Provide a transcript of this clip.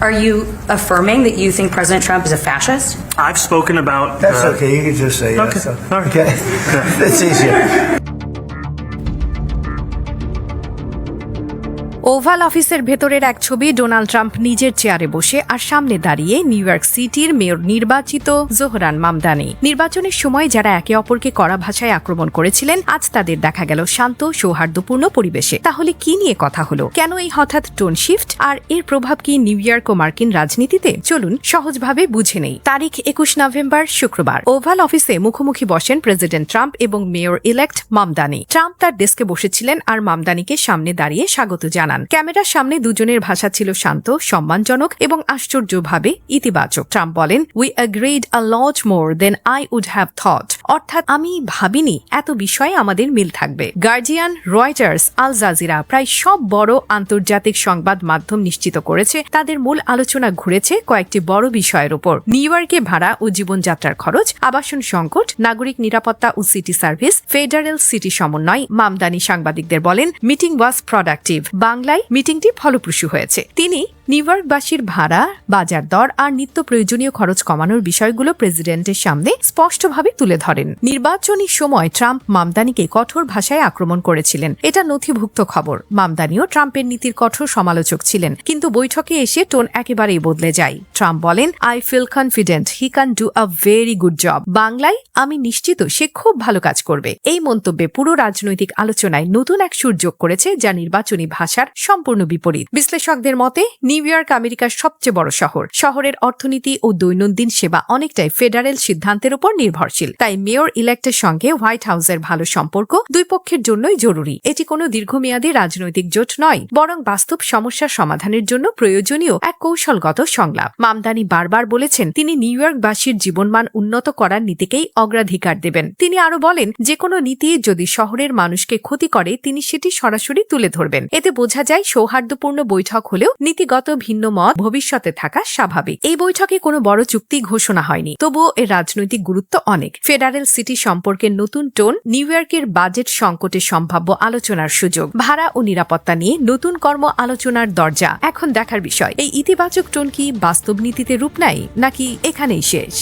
Are you affirming that you think President Trump is a fascist? I've spoken about. That's uh, okay. You can just say Okay, yes. all right. Okay. It's easier. Oval অফিসের ভেতরের এক ছবি Donald Trump নিজের চেয়ারে বসে আর সামনে দাঁড়িয়ে নিউ ইয়র্ক সিটির মেয়র নির্বাচিত জোহরান মামদানি। নির্বাচনের সময় যারা একে অপরকে কড়া ভাষায় আক্রমণ করেছিলেন, আজ তাদের দেখা গেল শান্ত, সৌহার্দ্যপূর্ণ পরিবেশে। তাহলে কি নিয়ে কথা হলো? কেন এই হঠাৎ টোন শিফট? আর এর প্রভাব কি নিউ ইয়র্ক ও মার্কিন রাজনীতিতে? চলুন সহজভাবে বুঝে নেই। তারিখ একুশ নভেম্বর, শুক্রবার। ওভাল অফিসে মুখোমুখি বসেন প্রেসিডেন্ট ট্রাম্প এবং মেয়র ইলেক্ট মামদানি। ট্রাম্প তার ডেস্কে বসেছিলেন আর মামদানিকে সামনে দাঁড়িয়ে স্বাগত জানান। ক্যামেরার সামনে দুজনের ভাষা ছিল শান্ত, সম্মানজনক এবং আশ্চর্যভাবে ইতিবাচক। ট্রাম্প বলেন we agreed a lot more then I would have thought অর্থাৎ আমি ভাবিনি এত বিষয়ে আমাদের মিল থাকবে। গার্জিয়ান, রয়টার্স, আল জাজিরা প্রায় সব বড় আন্তর্জাতিক সংবাদ মাধ্যম নিশ্চিত করেছে, তাদের মূল আলোচনা ঘুরেছে কয়েকটি বড় বিষয়ের উপর নিউ ইয়র্কে ভাড়া ও জীবনযাত্রার খরচ, আবাসন সংকট, নাগরিক নিরাপত্তা ও সিটি সার্ভিস, ফেডারেল সিটি সমন্বয়, মামদানি সাংবাদিকদের বলেন, মিটিং ওয়াজ প্রোডাক্টিভ। বাংলায় মিটিংটি ফলপ্রসূ হয়েছে। তিনি নিউ ইয়র্কবাসীর ভাড়া, বাজার দর আর নিত্য প্রয়োজনীয় খরচ কমানোর বিষয়গুলো প্রেসিডেন্টের সামনে স্পষ্টভাবে তুলে ধরেন। নির্বাচনী সময় ট্রাম্প মামদানিকে কঠোর ভাষায় আক্রমণ করেছিলেন। এটা নথিভুক্ত খবর। মামদানিও ট্রাম্পের নীতির কঠোর সমালোচক ছিলেন। কিন্তু বৈঠকে এসে টোন একেবারেই বদলে যায়। ট্রাম্প বলেন I feel confident he can do a very good job বাংলায়, আমি নিশ্চিত সে খুব ভালো কাজ করবে। এই মন্তব্যে পুরো রাজনৈতিক আলোচনায় নতুন এক সুর যোগ করেছে যা নির্বাচনী ভাষার সম্পূর্ণ বিপরীত। বিশ্লেষকদের মতে, নিউ ইয়র্ক আমেরিকার সবচেয়ে বড় শহর। শহরের অর্থনীতি ও দৈনন্দিন সেবা অনেকটাই ফেডারেল সিদ্ধান্তের উপর নির্ভরশীল। তাই মেয়র ইলেক্টের সঙ্গে হোয়াইট হাউসের ভালো সম্পর্ক দুই পক্ষের জন্যই জরুরি। এটি কোনো দীর্ঘমেয়াদী রাজনৈতিক জোট নয়, বরং বাস্তব সমস্যার সমাধানের জন্য প্রয়োজনীয় এক কৌশলগত সংলাপ। মামদানি বারবার বলেছেন, তিনি নিউ ইয়র্কবাসীর জীবনমান উন্নত করার নীতিকেই অগ্রাধিকার দেবেন। তিনি আরও বলেন, যে কোনো নীতি যদি শহরের মানুষকে ক্ষতি করে, তিনি সেটি সরাসরি তুলে ধরবেন। এতে বোঝা যায়, সৌহার্দ্যপূর্ণ বৈঠক হলেও নীতিগত ভিন্ন মত ভবিষ্যতে থাকা স্বাভাবিক। এই বৈঠকে কোনো বড় চুক্তি ঘোষণা হয়নি, তবুও এর রাজনৈতিক গুরুত্ব অনেক। ফেডারেল সিটি সম্পর্কে নতুন টোন নিউ ইয়র্কের বাজেট সংকটের সম্ভাব্য আলোচনার সুযোগ। ভাড়া ও নিরাপত্তা নিয়ে নতুন কর্ম আলোচনার দরজা। এখন দেখার বিষয়, এই ইতিবাচক টোন কি বাস্তব নীতিতে রূপ নেয়, নাকি এখানেই শেষ?